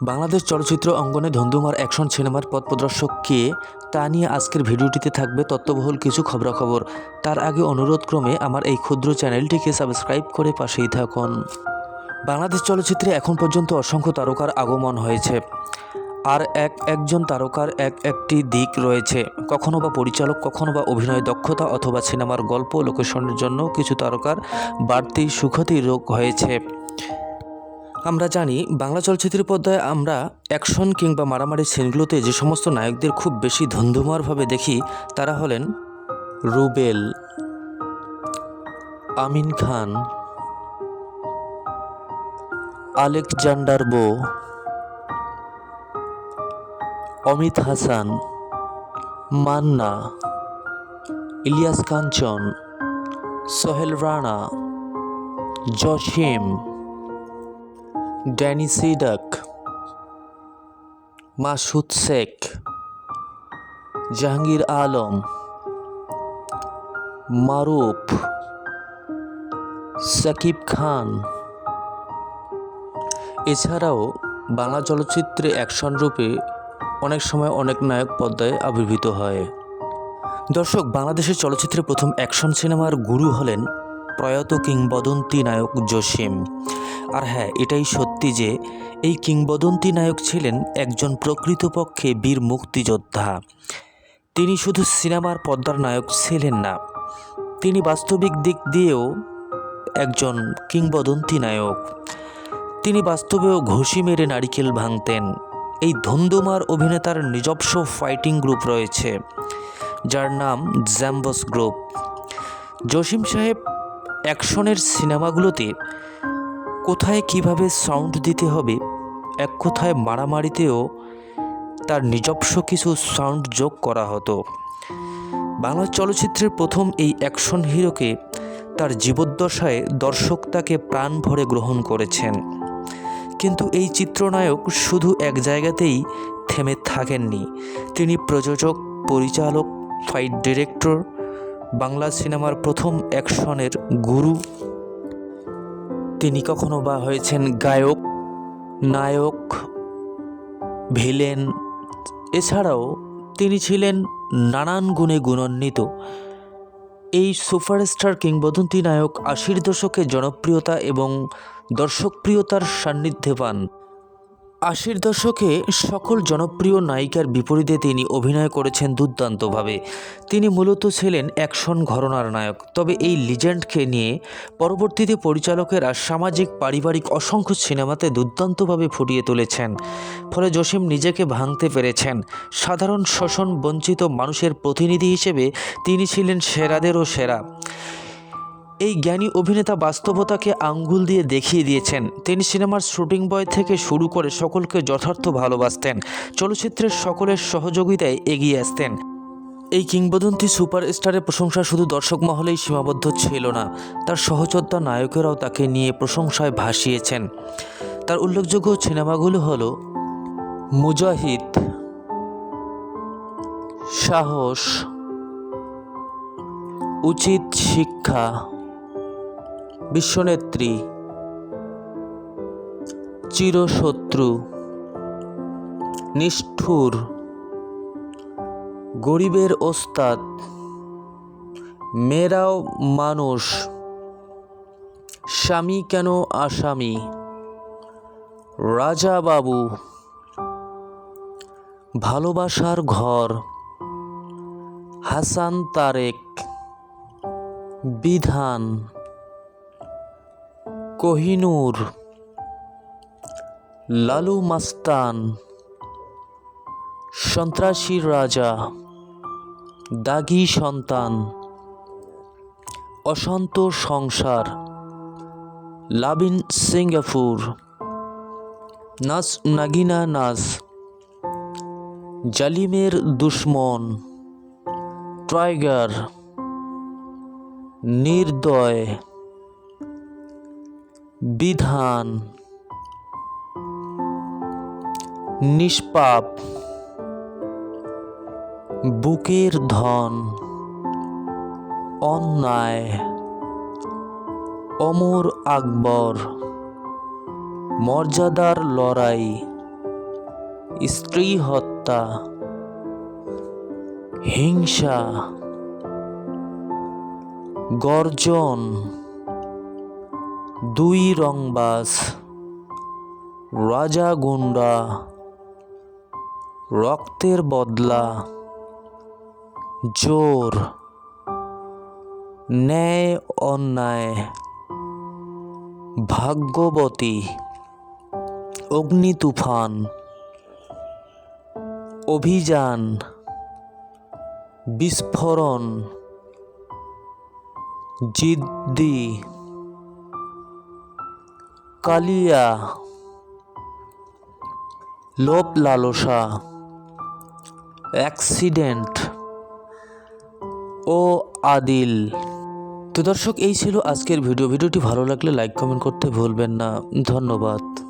বাংলাদেশ চলচ্চিত্র অঙ্গনে ধন্দুমার অ্যাকশন সিনেমার পথ প্রদর্শক কে তা নিয়ে আজকের ভিডিওটিতে থাকবে তত্ত্ববহুল কিছু খবরাখবর। তার আগে অনুরোধক্রমে আমার এই ক্ষুদ্র চ্যানেলটিকে সাবস্ক্রাইব করে পাশেই থাকুন। বাংলাদেশ চলচ্চিত্রে এখন পর্যন্ত অসংখ্য তারকার আগমন হয়েছে। আর এক, একজন তারকার এক, একটি দিক রয়েছে। কখনো বা পরিচালক, কখনো বা অভিনয় দক্ষতা অথবা সিনেমার গল্প, লোকেশনের জন্য কিছু তারকার বাড়তি সুখতি রোগ হয়েছে। আমরা জানি, বাংলা চলচ্চিত্রের পর্দায় আমরা অ্যাকশন কিংবা মারামারি সিনগুলোতে যে সমস্ত নায়কদের খুব বেশি ধন্ধুমারভাবে দেখি, তারা হলেন রুবেল, আমিন খান, আলেকজান্ডার বো, অমিত হাসান, মান্না, ইলিয়াস কাঞ্চন, সোহেল রানা, জসিম। ড্যানি সিডাক, মাসুদ শেখ, জাহাঙ্গীর আলম, মারুফ, সাকিব খান। এছাড়াও বাংলা চলচ্চিত্রে অ্যাকশন রূপে অনেক সময় অনেক নায়ক পর্দায় আবির্ভূত হয়। দর্শক, বাংলাদেশের চলচ্চিত্রে প্রথম অ্যাকশন সিনেমার গুরু হলেন প্রয়াত কিংবদন্তি নায়ক জসিম। আর হ্যাঁ এটাই সত্যি যে, এই কিংবদন্তি নায়ক ছিলেন একজন প্রকৃতপক্ষে বীর মুক্তিযোদ্ধা। তিনি শুধু সিনেমার পর্দার নায়ক ছিলেন না, তিনি বাস্তবিক দিক দিয়েও একজন কিংবদন্তি নায়ক। তিনি বাস্তবেও ঘুষি মেরে নারিকেল ভাঙতেন। এই ধন্দুমার অভিনেতার নিজস্ব ফাইটিং গ্রুপ রয়েছে, যার নাম জ্যাম্বস গ্রুপ। জসিম সাহেব অ্যাকশনের সিনেমাগুলোতে কোথায় কীভাবে সাউন্ড দিতে হবে, এক কোথায় মারামারিতেও তার নিজস্ব কিছু সাউন্ড যোগ করা হতো। বাংলা চলচ্চিত্রের প্রথম এই অ্যাকশন হিরোকে তার জীবদ্দশায় দর্শক তাকে প্রাণ ভরে গ্রহণ করেছেন। কিন্তু এই চিত্রনায়ক শুধু এক জায়গাতেই থেমে থাকেননি। তিনি প্রযোজক, পরিচালক, ফাইট ডিরেক্টর বাংলা সিনেমার প্রথম অ্যাকশনের গুরু। তিনি কখনো বা হয়েছেন গায়ক, নায়ক, ভিলেন। এছাড়াও তিনি ছিলেন নানান গুণে গুণান্বিত। এই সুপারস্টার কিংবদন্তি নায়ক আশির দশকে জনপ্রিয়তা এবং দর্শকপ্রিয়তার সান্নিধ্যে পান। আশির দশকে সকল জনপ্রিয় নায়িকার বিপরীতে তিনি অভিনয় করেছেন দুর্দান্তভাবে। তিনি মূলত ছিলেন অ্যাকশন ঘরনার নায়ক। তবে এই লিজেন্ডকে নিয়ে পরবর্তীতে পরিচালকেরা সামাজিক, পারিবারিক অসংখ্য সিনেমাতে দুর্দান্তভাবে ফুটিয়ে তুলেছেন। ফলে জসিম নিজেকে ভাঙতে পেরেছেন। সাধারণ, শোষণ, বঞ্চিত মানুষের প্রতিনিধি হিসেবে তিনি ছিলেন সেরাদেরও সেরা। এই জ্ঞানী অভিনেতা বাস্তবতাকে আঙ্গুল দিয়ে দেখিয়ে দিয়েছেন। তিনি সিনেমার শুটিং বয় থেকে শুরু করে সকলকে যথার্থ ভালোবাসতেন। চলচ্চিত্রের সকলের সহযোগিতায় এগিয়ে আসতেন। এই কিংবদন্তি সুপারস্টারের প্রশংসা শুধু দর্শক মহলেই সীমাবদ্ধ ছিল না, তার সহযোদ্ধা নায়কেরাও তাকে নিয়ে প্রশংসায় ভাসিয়েছেন। তার উল্লেখযোগ্য সিনেমাগুলো হলো মুজাহিদ, সাহস, উচিত শিক্ষা বিশ্বনেত্রী, চিরশত্রু, নিষ্ঠুর, গরিবের ওস্তাদ মেয়েরাও মানুষ, স্বামী কেন আসামি রাজা বাবু ভালোবাসার ঘর, হাসান তারেক, বিধান। কোহিনূর, লালু মাস্তান সন্ত্রাসী রাজা, দাগি সন্তান, অশান্ত সংসার, লাবিন সিঙ্গাপুর, নাস নাগিনা নাস, জালিমের দুশ্মন, ট্রাইগার, নির্দয়। বিধান। নিষ্পাপ। বুকের ধন। অন্যায়। অমর আকবর। মর্যাদার লড়াই। স্ত্রী হত্যা। হিংসা। গর্জন। দুই রংবাস রাজা গুন্ডা, রক্তের বদলা, জোর, ন্যায় অন্যায়, ভাগ্যবতী অগ্নি তুফান অভিযান, বিস্ফোরণ, জিদ্দি। কালিয়া। লোভ লালসা। অ্যাক্সিডেন্ট। ও আদিল। তো দর্শক, এই ছিল আজকের ভিডিও। ভিডিওটি ভালো লাগলে লাইক, কমেন্ট করতে ভুলবেন না। ধন্যবাদ।